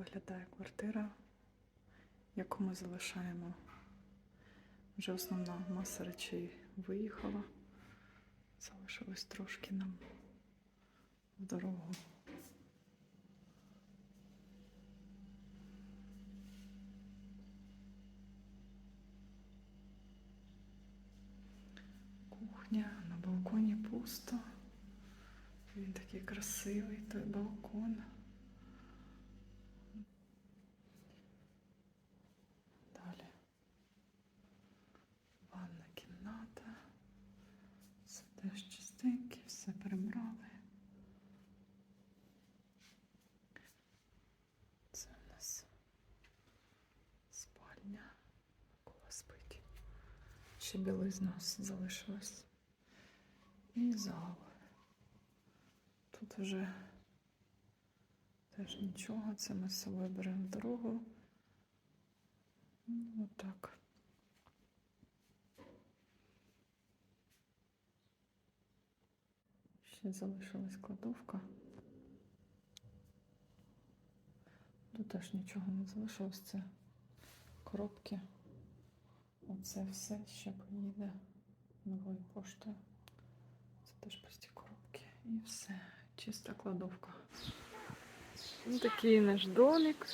виглядає квартира, яку ми залишаємо. Вже основна маса речей виїхала. Залишилось трошки нам в дорогу. Кухня на балконі пусто. Він такий красивий, той балкон. Спить. Ще білизна залишилась. І зал. Тут вже теж нічого, це ми з собою беремо дорогу. Ну, отак. Ще залишилась кладовка. Тут теж нічого не залишилось, це коробки. Оце все ще поїде новою поштою. Це теж пусті коробки. І все. Чиста кладовка. Ось такий наш домик.